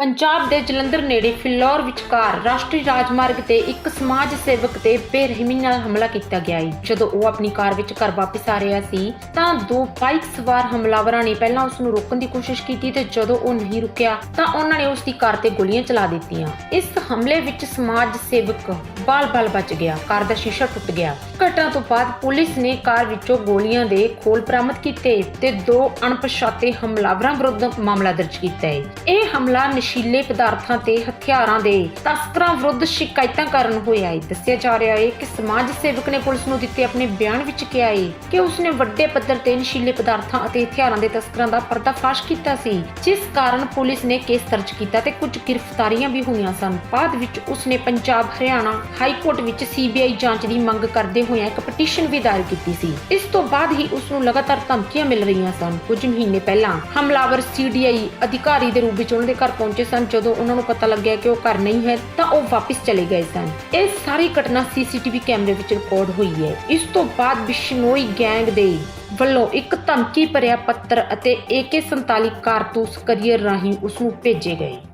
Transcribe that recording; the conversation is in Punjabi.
ਪੰਜਾਬ ਦੇ ਜਲੰਧਰ ਨੇੜੇ ਫਿਲੌਰ ਵਿਚਕਾਰ ਰਾਸ਼ਟਰੀ ਰਾਜਮਾਰਗ ਤੇ ਇੱਕ ਸਮਾਜ ਸੇਵਕ ਤੇ ਬੇਰਹਿਮੀ ਨਾਲ ਹਮਲਾ ਕੀਤਾ ਗਿਆ ਹੈ ਜਦੋਂ ਉਹ ਆਪਣੀ ਕਾਰ ਵਿੱਚ ਘਰ ਵਾਪਸ ਆ ਰਿਹਾ ਸੀ, ਤਾਂ ਦੋ ਬਾਈਕ ਸਵਾਰ ਹਮਲਾਵਰਾਂ ਨੇ ਪਹਿਲਾਂ ਉਸ ਨੂੰ ਰੋਕਣ ਦੀ ਕੋਸ਼ਿਸ਼ ਕੀਤੀ ਤੇ ਜਦੋਂ ਉਹ ਨਹੀਂ ਰੁਕਿਆ, ਤਾਂ ਉਹਨਾਂ ਨੇ ਉਸ ਦੀ ਕਾਰ ਤੇ ਗੋਲੀਆਂ ਚਲਾ ਦਿੱਤੀਆਂ। ਇਸ ਹਮਲੇ ਵਿੱਚ ਸਮਾਜ ਸੇਵਕ ਬਾਲ-ਬਾਲ ਬਚ ਗਿਆ, ਕਾਰ ਦਾ ਸ਼ੀਸ਼ਾ ਟੁੱਟ ਗਿਆ। ਘਟਨਾ ਤੋਂ ਬਾਅਦ ਪੁਲਿਸ ਨੇ ਕਾਰ ਵਿੱਚੋਂ ਗੋਲੀਆਂ ਦੇ ਖੋਲ ਬਰਾਮਦ ਕੀਤੇ ਤੇ ਦੋ ਅਣਪਛਾਤੇ ਹਮਲਾਵਰਾਂ ਵਿਰੁੱਧ ਮਾਮਲਾ ਦਰਜ ਕੀਤਾ ਹੈ। ਇਹ ਹਮਲਾ ਨਸ਼ੀਲੇ ਪਦਾਰਥਾਂ ਤੇ ਹਥਿਆਰਾਂ ਦੇ ਤਸਕਰਾਂ ਵਿਰੁੱਧ ਸ਼ਿਕਾਇਤਾਂ ਕਾਰਨ ਹੋਇਆ ਹੈ। ਦੱਸਿਆ ਜਾ ਰਿਹਾ ਹੈ ਕਿ ਸਮਾਜ ਸੇਵਕ ਨੇ ਪੁਲਿਸ ਨੂੰ ਦਿੱਤੇ ਆਪਣੇ ਬਿਆਨ ਵਿੱਚ ਕਿਹਾ ਹੈ ਕਿ ਉਸਨੇ ਵੱਡੇ ਪੱਧਰ ਤੇ ਨਸ਼ੀਲੇ ਪਦਾਰਥਾਂ ਅਤੇ ਹਥਿਆਰਾਂ ਦੇ ਤਸਕਰਾਂ ਦਾ ਪਰਦਾਫਾਸ਼ ਕੀਤਾ ਸੀ, ਜਿਸ ਕਾਰਨ ਪੁਲਿਸ ਨੇ ਕੇਸ ਦਰਜ ਕੀਤਾ ਤੇ ਕੁਝ ਗ੍ਰਿਫਤਾਰੀਆਂ ਵੀ ਹੋਈਆਂ ਸਨ। ਬਾਅਦ ਵਿੱਚ ਉਸਨੇ ਪੰਜਾਬ, ਹਰਿਆਣਾ ਹਾਈ ਕੋਰਟ ਵਿੱਚ ਸੀਬੀਆਈ ਜਾਂਚ ਦੀ ਮੰਗ ਕਰਦੇ ਹੋਇਆ ਇੱਕ ਪਟੀਸ਼ਨ ਵੀ ਦਾਇਰ ਕੀਤੀ ਸੀ। ਇਸ ਤੋਂ ਬਾਅਦ ਹੀ ਉਸ ਨੂੰ ਲਗਾਤਾਰ ਧਮਕੀਆਂ ਮਿਲ ਰਹੀਆਂ ਸਨ। ਕੁਝ ਮਹੀਨੇ ਪਹਿਲਾਂ ਹਮਲਾਵਰ ਸੀਡੀਆਈ ਅਧਿਕਾਰੀ ਦੇ ਰੂਪ ਵਿੱਚ ਉਹਨਾਂ ਦੇ ਘਰ ਪਹੁੰਚੇ ਸਨ। ਜਦੋਂ ਉਹਨਾਂ ਨੂੰ ਪਤਾ ਲੱਗਿਆ ਕਿ ਉਹ ਘਰ ਨਹੀਂ ਹੈ, ਤਾਂ ਉਹ ਵਾਪਸ ਚਲੇ ਗਏ ਸਨ। ਇਹ ਸਾਰੀ ਘਟਨਾ ਸੀਸੀਟੀਵੀ ਕੈਮਰੇ ਵਿੱਚ ਰਿਕਾਰਡ ਹੋਈ ਹੈ। ਇਸ ਤੋਂ ਬਾਅਦ ਬਿਸ਼ਨੋਈ ਗੈਂਗ ਦੇ ਵੱਲੋਂ ਇੱਕ ਧਮਕੀ ਭਰਿਆ ਪੱਤਰ ਅਤੇ AK47 ਕਾਰਤੂਸ ਕਰੀਅਰ ਰਾਹੀਂ ਉਸ ਨੂੰ ਭੇਜੇ ਗਏ।